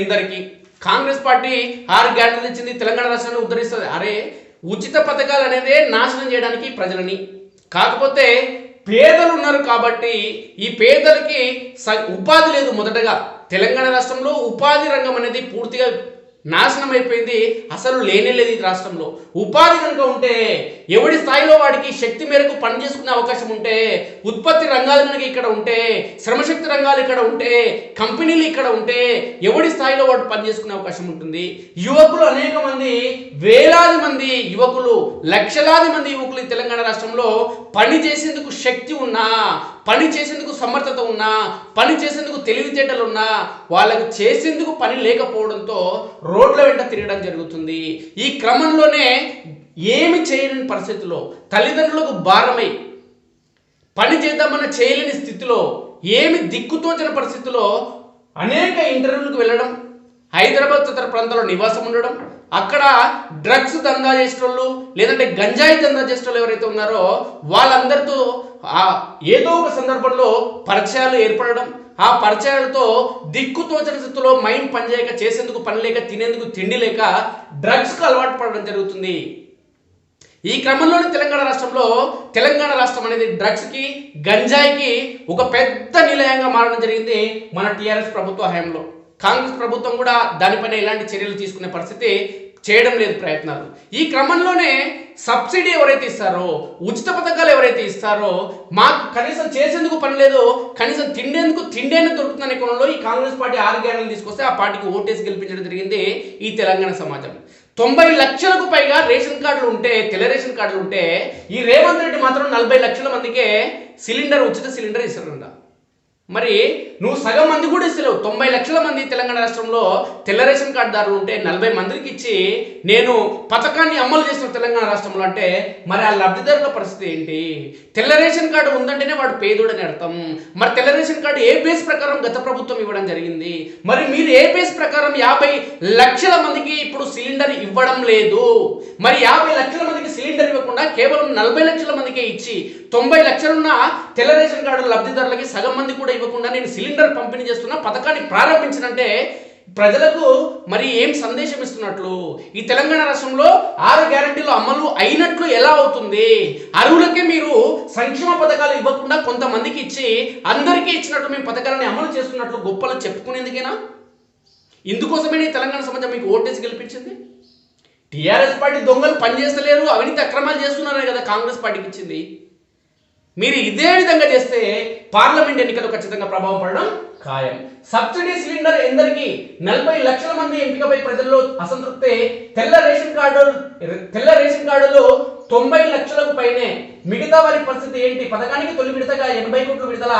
ఎందరికి Congress party ఆరు గ్యారెంటీలు ఇచ్చింది తెలంగాణ రాష్ట్రాన్ని ఉద్ధరిస్తుంది. అరే ఉచిత పథకాలు అనేదే నాశనం చేయడానికి ప్రజలని. కాకపోతే పేదలు ఉన్నారు కాబట్టి ఈ పేదలకి ఉపాధి లేదు మొదటగా. తెలంగాణ రాష్ట్రంలో ఉపాధి రంగం అనేది పూర్తిగా నాశనం అయిపోయింది. అసలు లేనే లేదు ఈ రాష్ట్రంలో. ఉపాధి కనుక ఉంటే ఎవడి స్థాయిలో వాడికి శక్తి మేరకు పని చేసుకునే అవకాశం ఉంటే ఉత్పత్తి రంగాలు కనుక ఇక్కడ ఉంటే శ్రమశక్తి రంగాలు ఇక్కడ ఉంటే కంపెనీలు ఇక్కడ ఉంటే ఎవడి స్థాయిలో వాడు పని చేసుకునే అవకాశం ఉంటుంది. యువకులు అనేక మంది వేలాది మంది యువకులు లక్షలాది మంది యువకులు ఈ తెలంగాణ రాష్ట్రంలో పని చేసేందుకు శక్తి ఉన్నా పని చేసేందుకు సమర్థత ఉన్నా పని చేసేందుకు తెలివితేటలు ఉన్నా వాళ్ళకు చేసేందుకు పని లేకపోవడంతో రోడ్ల వెంట తిరగడం జరుగుతుంది. ఈ క్రమంలోనే ఏమి చేయలేని పరిస్థితిలో తల్లిదండ్రులకు భారమై. పని చేద్దామన్న చేయలేని స్థితిలో ఏమి దిక్కుతోచిన పరిస్థితిలో అనేక ఇంటర్వ్యూలకు వెళ్ళడం హైదరాబాద్ తదితర ప్రాంతాల్లో నివాసం ఉండడం అక్కడ డ్రగ్స్ దందా చేసేటోళ్ళు లేదంటే గంజాయి దందా చేసేటోళ్ళు ఎవరైతే ఉన్నారో వాళ్ళందరితో ఏదో ఒక సందర్భంలో పరిచయాలు ఏర్పడడం ఆ పరిచయాలతో దిక్కుతోచని స్థితిలో మైండ్ పనిచేయక చేసేందుకు పని లేక తినేందుకు తిండి లేక డ్రగ్స్కు అలవాటు పడడం జరుగుతుంది. ఈ క్రమంలోనే తెలంగాణ రాష్ట్రంలో తెలంగాణ రాష్ట్రం అనేది డ్రగ్స్కి గంజాయికి ఒక పెద్ద నిలయంగా మారడం జరిగింది మన టీఆర్ఎస్ ప్రభుత్వ హయాంలో. కాంగ్రెస్ ప్రభుత్వం కూడా దానిపైన ఎలాంటి చర్యలు తీసుకునే పరిస్థితి చేయడం లేదు ప్రయత్నాలు. ఈ క్రమంలోనే సబ్సిడీ ఎవరైతే ఇస్తారో ఉచిత పథకాలు ఎవరైతే ఇస్తారో మాకు కనీసం చేసేందుకు పని లేదు కనీసం తిండేందుకు తిండేన దొరుకుతుందనే కోణంలో ఈ కాంగ్రెస్ పార్టీ ఆరు తీసుకొస్తే ఆ పార్టీకి ఓటేసి గెలిపించడం జరిగింది ఈ తెలంగాణ సమాజం. తొంభై లక్షలకు పైగా రేషన్ కార్డులు ఉంటే తెల్ల రేషన్ కార్డులు ఉంటే ఈ రేవంత్ రెడ్డి మాత్రం నలభై లక్షల మందికే సిలిండర్ ఉచిత సిలిండర్ ఇస్తారంట మరి నువ్వు సగం మంది కూడా ఇస్తలేవు. తొంభై లక్షల మంది తెలంగాణ రాష్ట్రంలో తెల్ల రేషన్ కార్డుదారులు ఉంటే నలభై మందికి ఇచ్చి నేను పథకాన్ని అమలు చేసిన తెలంగాణ రాష్ట్రంలో అంటే మరి ఆ లబ్ధిదారుల పరిస్థితి ఏంటి? తెల్ల రేషన్ కార్డు ఉందంటేనే వాడు పేదోడని అర్థం. మరి తెల్ల రేషన్ కార్డు ఏ బేస్ ప్రకారం గత ప్రభుత్వం ఇవ్వడం జరిగింది? మరి మీరు ఏ బేస్ ప్రకారం యాభై లక్షల మందికి ఇప్పుడు సిలిండర్ ఇవ్వడం లేదు? మరి యాభై లక్షల మందికి సిలిండర్ ఇవ్వకుండా కేవలం నలభై లక్షల మందికే ఇచ్చి తొంభై లక్షలున్న తెల్ల రేషన్ కార్డు లబ్ధిదారులకి సగం మంది కూడా ఇవ్వకుండా నేను సిలిండర్ పంపిణీ చేస్తున్న పథకాన్ని ప్రారంభించినంటే ప్రజలకు మరి ఏం సందేశం ఇస్తున్నట్లు? ఈ తెలంగాణ రాష్ట్రంలో ఆరు గ్యారంటీలు అమలు అయినట్లు ఎలా అవుతుంది? అరువులకే మీరు సంక్షేమ పథకాలు ఇవ్వకుండా కొంతమందికి ఇచ్చి అందరికీ ఇచ్చినట్లు మేము పథకాలని అమలు చేస్తున్నట్లు గొప్పలు చెప్పుకునేందుకేనా? ఇందుకోసమే ఈ తెలంగాణ సమాజం మీకు ఓటేసి గెలిపించింది. టీఆర్ఎస్ పార్టీ దొంగలు పనిచేస్తలేరు అవినీతి అక్రమాలు చేస్తున్నారనే కదా కాంగ్రెస్ పార్టీకి ఇచ్చింది. మీరు ఇదే విధంగా చేస్తే పార్లమెంట్ ఎన్నికలు ఖచ్చితంగా ప్రభావం పడడం ఖాయం. సబ్సిడీ సిలిండర్ ఎందరికి నలభై లక్షల మంది ఎంపికపై ప్రజల్లో అసంతృప్తి తెల్ల రేషన్ కార్డు తెల్ల రేషన్ కార్డులో తొంభై లక్షలకు పైనే మిగతా వారి పరిస్థితి ఏంటి? పథకానికి తొలి విడతగా ఎనభై కోట్లు విడుదల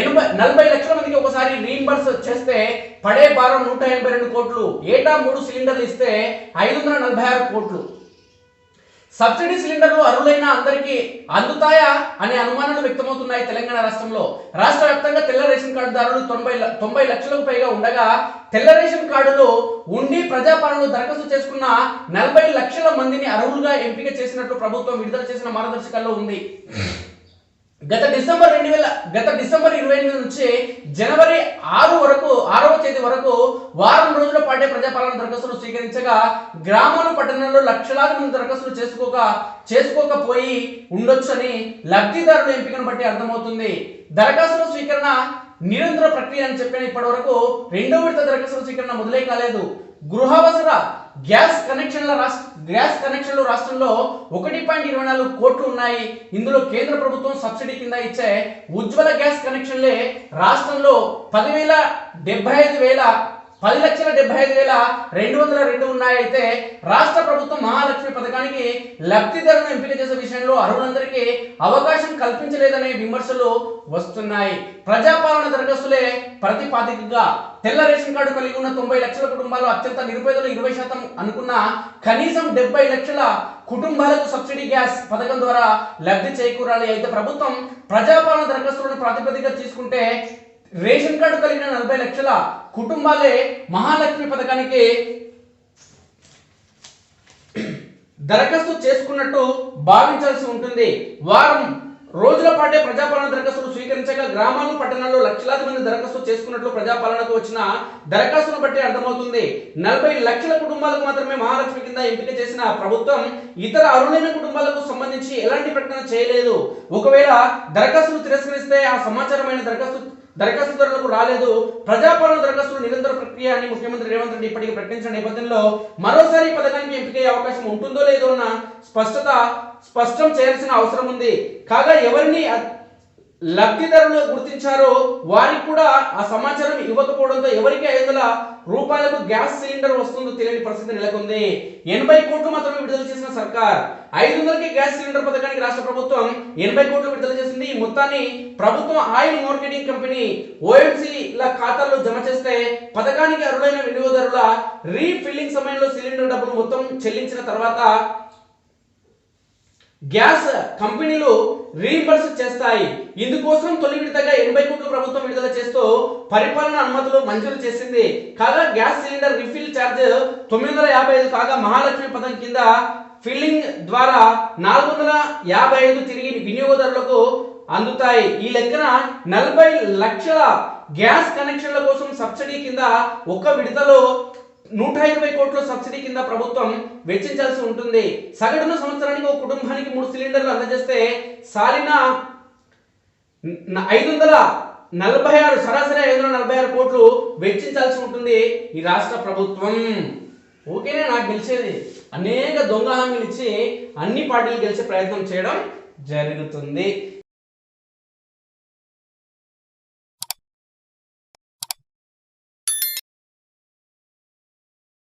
ఎనభై నలభై లక్షల మందికి ఒకసారి రీంబర్స్ చేస్తే పడే భారం నూట ఎనభై రెండు కోట్లు ఏటా మూడు సిలిండర్లు ఇస్తే ఐదు వందల నలభై ఆరు కోట్లు. సబ్సిడీ సిలిండర్లు అర్హులైన అందరికీ అందుతాయా అనే అనుమానాలు వ్యక్తమవుతున్నాయి తెలంగాణ రాష్ట్రంలో. రాష్ట్ర వ్యాప్తంగా తెల్ల రేషన్ కార్డుదారులు తొంభై తొంభై లక్షలకు పైగా ఉండగా తెల్ల రేషన్ కార్డులు ఉండి ప్రజాపాలనలో దరఖాస్తు చేసుకున్న నలభై లక్షల మందిని అర్హులుగా ఎంపిక చేసినట్లు ప్రభుత్వం విడుదల చేసిన మార్గదర్శకాల్లో ఉంది. గత డిసెంబర్ రెండు వేల గత డిసెంబర్ ఇరవై ఎనిమిది నుంచి జనవరి ఆరు వరకు ఆరవ తేదీ వరకు వారం రోజుల ప్రజాపాలన దరఖాస్తులు స్వీకరించగా గ్రామాలు పట్టణాల్లో లక్షలాది మంది దరఖాస్తులు చేసుకోక చేసుకోకపోయి ఉండొచ్చని లబ్ధిదారుల ఎంపికను బట్టి అర్థమవుతుంది. దరఖాస్తుల స్వీకరణ నిరంతర ప్రక్రియ అని చెప్పిన ఇప్పటి వరకు రెండో విడత దరఖాస్తుల స్వీకరణ మొదలై కాలేదు. గృహావసర గ్యాస్ కనెక్షన్ల రాష్ట్ర గ్యాస్ కనెక్షన్లు రాష్ట్రంలో ఒకటి పాయింట్ ఇరవై నాలుగు కోట్లు ఉన్నాయి. ఇందులో కేంద్ర ప్రభుత్వం సబ్సిడీ కింద ఇచ్చే ఉజ్వల గ్యాస్ కనెక్షన్లే రాష్ట్రంలో పదివేల డెబ్బై ఐదు వేల పది లక్షల డెబ్బై ఐదు వేల రెండు వందల రెండు ఉన్నాయైతే రాష్ట్ర ప్రభుత్వం మహాలక్ష్మి పథకానికి లబ్ధిదారులను ఎంపిక చేసే విషయంలో అర్హులందరికీ అవకాశం కల్పించలేదనే విమర్శలు వస్తున్నాయి. ప్రజాపాలన దరఖాస్తులే ప్రతిపాదికగా తెల్ల రేషన్ కార్డు కలిగి ఉన్న తొంభై లక్షల కుటుంబాలు అత్యంత నిరుపేదలు ఇరవై శాతం అనుకున్న కనీసం డెబ్బై లక్షల కుటుంబాలకు సబ్సిడీ గ్యాస్ పథకం ద్వారా లబ్ధి చేకూరాలి. అయితే ప్రభుత్వం ప్రజాపాలన దరఖాస్తులను ప్రాతిపదికగా తీసుకుంటే రేషన్ కార్డు కలిగిన నలభై లక్షల కుటుంబాలే మహాలక్ష్మి పథకానికి దరఖాస్తు చేసుకున్నట్టు భావించాల్సి ఉంటుంది. వారం రోజుల పాటే ప్రజాపాలన దరఖాస్తులు స్వీకరించగా గ్రామాలు పట్టణాల్లో లక్షలాది మంది దరఖాస్తు చేసుకున్నట్లు ప్రజాపాలనకు వచ్చిన దరఖాస్తును బట్టి అర్థమవుతుంది. నలభై లక్షల కుటుంబాలకు మాత్రమే మహాలక్ష్మి కింద ఎంపిక చేసిన ప్రభుత్వం ఇతర అరుణైన కుటుంబాలకు సంబంధించి ఎలాంటి ప్రకటన చేయలేదు. ఒకవేళ దరఖాస్తులు తిరస్కరిస్తే ఆ సమాచారమైన దరఖాస్తు దరఖాస్తుదారులకు రాలేదు. ప్రజాపాలన దరఖాస్తులు నిరంతర ప్రక్రియ అని ముఖ్యమంత్రి రేవంత్ రెడ్డి ఇప్పటికీ ప్రకటించిన నేపథ్యంలో మరోసారి పథకానికి ఎంపికయ్యే అవకాశం ఉంటుందో లేదో అన్న స్పష్టత స్పష్టం చేయాల్సిన అవసరం ఉంది. కాగా ఎవరిని లబ్ధిదారులు గుర్తించారో వారికి కూడా ఆ సమాచారం ఇవ్వకపోవడంతో ఎవరికి ఐదు వందల రూపాయలకు గ్యాస్ సిలిండర్ వస్తుందో తెలియని పరిస్థితి నెలకొంది. ఎనభై కోట్లు మాత్రమే విడుదల చేసిన సర్కార్. ఐదు వందలకి గ్యాస్ సిలిండర్ పథకానికి రాష్ట్ర ప్రభుత్వం ఎనభై కోట్లు విడుదల చేసిన చేసింది ఈ మొత్తాన్ని ప్రభుత్వం ఆయిల్ మార్కెటింగ్ కంపెనీ ఓఎంసీల ఖాతాల్లో జమ చేస్తే పథకానికి అర్హులైన వినియోగదారుల రీఫిల్లింగ్ సమయంలో సిలిండర్ డబ్బులు మొత్తం చెల్లించిన తర్వాత గ్యాస్ కంపెనీలు రీయింబర్స్ చేస్తాయి. ఇందుకోసం తొలి విడతగా ఎనభై కోట్ల ప్రభుత్వం విడుదల చేస్తూ పరిపాలన అనుమతులు మంజూరు చేసింది. కాగా గ్యాస్ సిలిండర్ రిఫిల్ ఛార్జ్ తొమ్మిది వందల యాభై ఐదు కాగా మహాలక్ష్మి పథకం కింద ఫిల్లింగ్ ద్వారా నాలుగు వందల యాభై ఐదు తిరిగి వినియోగదారులకు అందుతాయి. ఈ లెక్కన నలభై లక్షల గ్యాస్ కనెక్షన్ల కోసం సబ్సిడీ కింద ఒక విడతలో నూట ఇరవై కోట్ల సబ్సిడీ కింద ప్రభుత్వం వెచ్చించాల్సి ఉంటుంది. సగటున సంవత్సరానికి ఒక కుటుంబానికి మూడు సిలిండర్లు అందజేస్తే సాలిన ఐదు వందల నలభై ఆరు సరాసరి ఐదు వందల నలభై ఆరు కోట్లు వెచ్చించాల్సి ఉంటుంది ఈ రాష్ట్ర ప్రభుత్వం. ఓకేనే నాకు గెలిచేది. అనేక దొంగ హామీలు ఇచ్చి అన్ని పార్టీలు గెలిచే ప్రయత్నం చేయడం జరుగుతుంది.